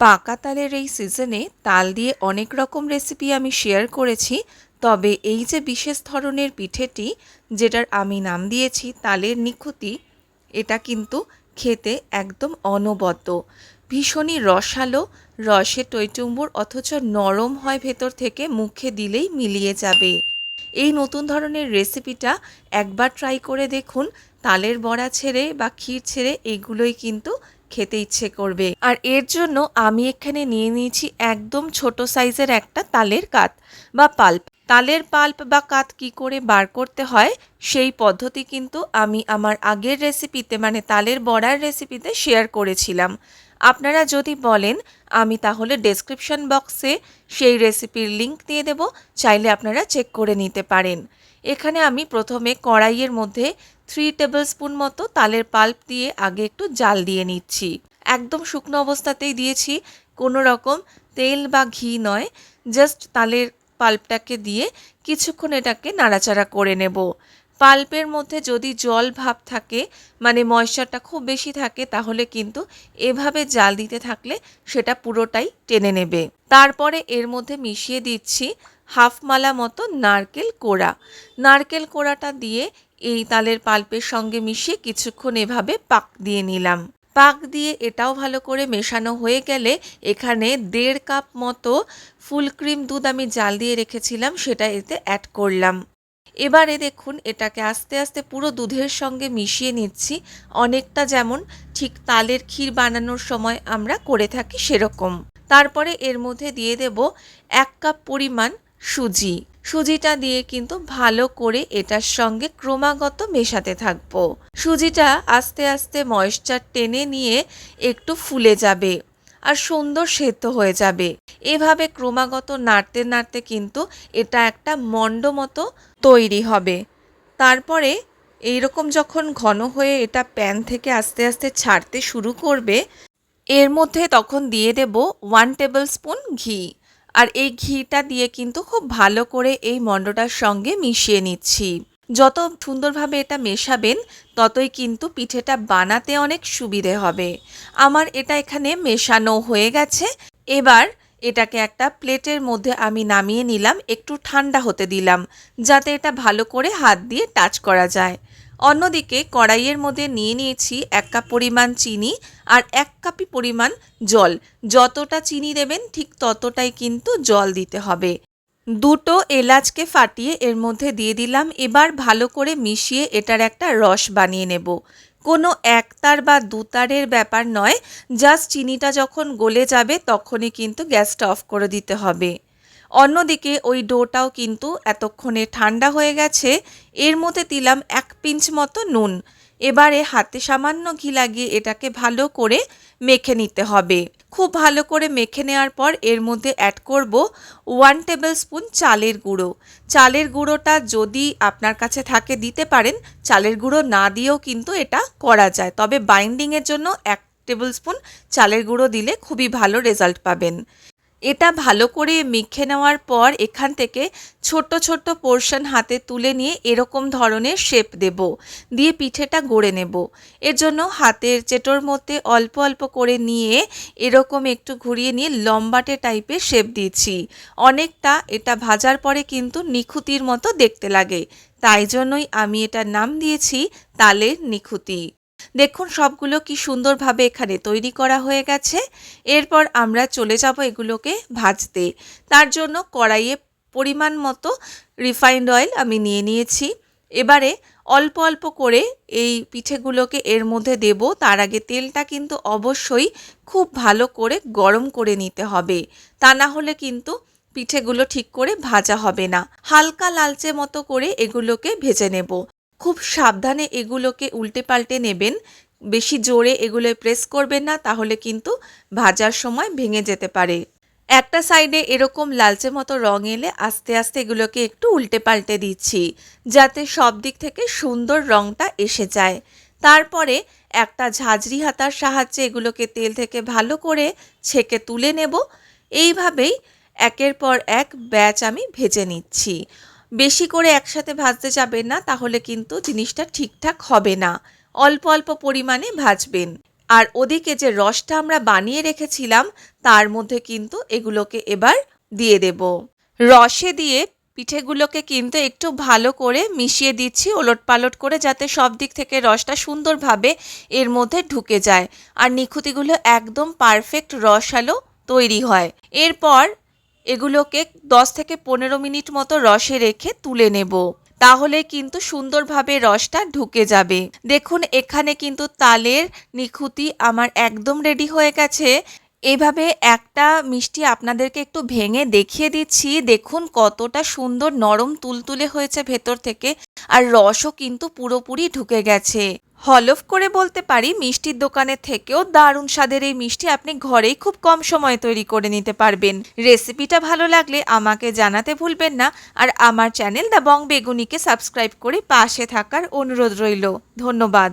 পাকা তালের এই সিজনে তাল দিয়ে অনেক রকম রেসিপি আমি শেয়ার করেছি, তবে এই যে বিশেষ ধরনের পিঠেটি, যেটার আমি নাম দিয়েছি তালের নিখুতি এটা কিন্তু খেতে একদম অনবদ্য। ভীষণই রসালো, রসে টইটুম্বুর অথচ নরম হয় ভেতর থেকে মুখে দিলেই মিলিয়ে যাবে। এই নতুন ধরনের রেসিপিটা একবার ট্রাই করে দেখুন, তালের বড়া ছেড়ে বা ক্ষীর ছেড়ে এগুলোই কিন্তু খেতে ইচ্ছে করবে। আর এর জন্য আমি এখানে নিয়ে নিয়েছি একদম ছোট সাইজের একটা তালের কাত বা পাল্প। তালের পাল্প বা কাত কি করে বার করতে হয়, সেই পদ্ধতি কিন্তু আমি আমার আগের রেসিপিতে মানে তালের বড়ার রেসিপিতে শেয়ার করেছিলাম। আপনারা যদি বলেন, আমি তাহলে ডেসক্রিপশন বক্সে সেই রেসিপির লিংক দিয়ে দেব, চাইলে আপনারা চেক করে নিতে পারেন। এখানে আমি প্রথমে কড়াইয়ের মধ্যে থ্রি টেবিল স্পুন মতো তালের পাল্প দিয়ে আগে একটু জাল দিয়ে নিচ্ছি। একদম শুকনো অবস্থাতেই দিয়েছি, কোনো রকম তেল বা ঘি নয় জাস্ট তালের পাল্পটাকে দিয়ে কিছুক্ষণ এটাকে নাড়াচাড়া করে নেব। পাল্পের মধ্যে যদি জল ভাব থাকে মানে ময়শ্চারটা খুব বেশি থাকে, তাহলে কিন্তু এভাবে জাল দিতে থাকলে সেটা পুরোটাই টেনে নেবে। তারপরে এর মধ্যে মিশিয়ে দিচ্ছি হাফ মালা মতো নারকেল কোড়া। নারকেল কোড়াটা দিয়ে এই তালের পাল্পের সঙ্গে মিশিয়ে কিছুক্ষণ এভাবে পাক দিয়ে নিলাম। পাক দিয়ে এটাও ভালো করে মেশানো হয়ে গেলে এখানে দেড় কাপ মতো ফুল ক্রিম দুধ আমি জাল দিয়ে রেখেছিলাম, সেটা এতে অ্যাড করলাম। এবারে দেখুন, এটাকে আস্তে আস্তে পুরো দুধের সঙ্গে মিশিয়ে নিচ্ছি। অনেকটা যেমন ঠিক তালের ক্ষীর বানানোর সময় আমরা করে থাকি সেরকম। তারপরে এর মধ্যে দিয়ে দেব এক কাপ পরিমাণ সুজি। সুজিটা দিয়ে কিন্তু ভালো করে এটার সঙ্গে ক্রমাগত মেশাতে থাকব। সুজিটা আস্তে আস্তে ময়েশ্চার টেনে নিয়ে একটু ফুলে যাবে আর সুন্দর সেদ্ধ হয়ে যাবে। এভাবে ক্রমাগত নাড়তে নাড়তে কিন্তু এটা একটা মণ্ড মতো তৈরি হবে। তারপরে এইরকম যখন ঘন হয়ে এটা প্যান থেকে আস্তে আস্তে ছাড়তে শুরু করবে, এর মধ্যে তখন দিয়ে দেব ওয়ান টেবিল স্পুন ঘি। আর এই ঘিটা দিয়ে কিন্তু খুব ভালো করে এই মণ্ডটার সঙ্গে মিশিয়ে নিচ্ছি। যত সুন্দরভাবে এটা মেশাবেন, ততই কিন্তু পিঠেটা বানাতে অনেক সুবিধে হবে। আমার এটা এখানে মেশানো হয়ে গেছে। এবার এটাকে একটা প্লেটের মধ্যে আমি নামিয়ে নিলাম, একটু ঠান্ডা হতে দিলাম, যাতে এটা ভালো করে হাত দিয়ে টাচ করা যায়। অন্যদিকে কড়াইয়ের মধ্যে নিয়ে নিয়েছি এক কাপ পরিমাণ চিনি আর এক কাপি পরিমাণ জল। যতটা চিনি দেবেন ঠিক ততটাই কিন্তু জল দিতে হবে। দুটো এলাচকে ফাটিয়ে এর মধ্যে দিয়ে দিলাম। এবার ভালো করে মিশিয়ে এটার একটা রস বানিয়ে নেব। কোনো একতার বা দুতারের ব্যাপার নয়। জাস্ট চিনিটা যখন গলে যাবে তখনই কিন্তু গ্যাসটা অফ করে দিতে হবে। অন্যদিকে ওই ডোটাও কিন্তু এতক্ষণে ঠান্ডা হয়ে গেছে। এর মধ্যে দিলাম এক পিঞ্চ মতো নুন। এবারে হাতে সামান্য ঘি লাগিয়ে এটাকে ভালো করে মেখে নিতে হবে। খুব ভালো করে মেখে নেওয়ার পর এর মধ্যে অ্যাড করব ওয়ান টেবিল স্পুন চালের গুঁড়ো। চালের গুঁড়োটা যদি আপনার কাছে থাকে দিতে পারেন। চালের গুঁড়ো না দিয়েও কিন্তু এটা করা যায়। তবে বাইন্ডিংয়ের জন্য এক টেবিল স্পুন চালের গুঁড়ো দিলে খুবই ভালো রেজাল্ট পাবেন। এটা ভালো করে মেখে নেওয়ার পর এখান থেকে ছোট্ট ছোট্ট পোর্শন হাতে তুলে নিয়ে এরকম ধরনের শেপ দেব। দিয়ে পিঠেটা গড়ে নেব। এর জন্য হাতের চেটোর মধ্যে অল্প অল্প করে নিয়ে এরকম একটু ঘুরিয়ে নিয়ে লম্বাটে টাইপের শেপ দিয়েছি অনেকটা এটা ভাজার পরে কিন্তু নিখুতির মতো দেখতে লাগে। তাই জন্যই আমি এটার নাম দিয়েছি তালের নিখুতি। দেখুন সবগুলো কি সুন্দরভাবে এখানে তৈরি করা হয়ে গেছে। এরপর আমরা চলে যাব এগুলোকে ভাজতে। তার জন্য কড়াইয়ে পরিমাণ মতো রিফাইন্ড অয়েল আমি নিয়ে নিয়েছি। এবারে অল্প অল্প করে এই পিঠেগুলোকে এর মধ্যে দেব। তার আগে তেলটা কিন্তু অবশ্যই খুব ভালো করে গরম করে নিতে হবে। তা না হলে কিন্তু পিঠেগুলো ঠিক করে ভাজা হবে না। হালকা লালচে মতো করে এগুলোকে ভেজে নেব। খুব সাবধানে এগুলোকে উল্টে পাল্টে নেবেন। বেশি জোরে এগুলো প্রেস করবেন না, তাহলে কিন্তু ভাজার সময় ভেঙে যেতে পারে। একটা সাইডে এরকম লালচে মতো রং এলে আস্তে আস্তে এগুলোকে একটু উল্টে পাল্টে দিচ্ছি, যাতে সব দিক থেকে সুন্দর রংটা এসে যায়। তারপরে একটা ঝাঁঝরি হাতার সাহায্যে এগুলোকে তেল থেকে ভালো করে ছেঁকে তুলে নেব। এইভাবেই একের পর এক ব্যাচ আমি ভেজে নিচ্ছি। বেশি করে একসাথে ভাজতে যাবেন না, তাহলে কিন্তু জিনিসটা ঠিকঠাক হবে না। অল্প অল্প পরিমাণে ভাজবেন। আর ওদিকে যে রসটা আমরা বানিয়ে রেখেছিলাম, তার মধ্যে কিন্তু এগুলোকে এবার দিয়ে দেব। রসে দিয়ে পিঠেগুলোকে কিন্তু একটু ভালো করে মিশিয়ে দিচ্ছি ওলট পালট করে যাতে সব দিক থেকে রসটা সুন্দরভাবে এর মধ্যে ঢুকে যায়। আর নিখুতিগুলো একদম পারফেক্ট রসালো তৈরি হয়। এরপর এগুলোকে দশ থেকে পনেরো মিনিট মতো রসে রেখে তুলে নেব। তাহলে কিন্তু সুন্দরভাবে রসটা ঢুকে যাবে। দেখুন, এখানে কিন্তু তালের নিখুতি আমার একদম রেডি হয়ে গেছে। এইভাবে একটা মিষ্টি আপনাদেরকে একটু ভেঙে দেখিয়ে দিচ্ছি। দেখুন কতটা সুন্দর নরম তুলতুলে হয়েছে ভেতর থেকে আর রসও কিন্তু পুরোপুরি ঢুকে গেছে। হলফ করে বলতে পারি, মিষ্টির দোকানের থেকেও দারুণ স্বাদের এই মিষ্টি আপনি ঘরেই খুব কম সময়ে তৈরি করে নিতে পারবেন। রেসিপিটা ভালো লাগলে আমাকে জানাতে ভুলবেন না আর আমার চ্যানেল দ্য বং বেগুনিকে সাবস্ক্রাইব করে পাশে থাকার অনুরোধ রইল। ধন্যবাদ।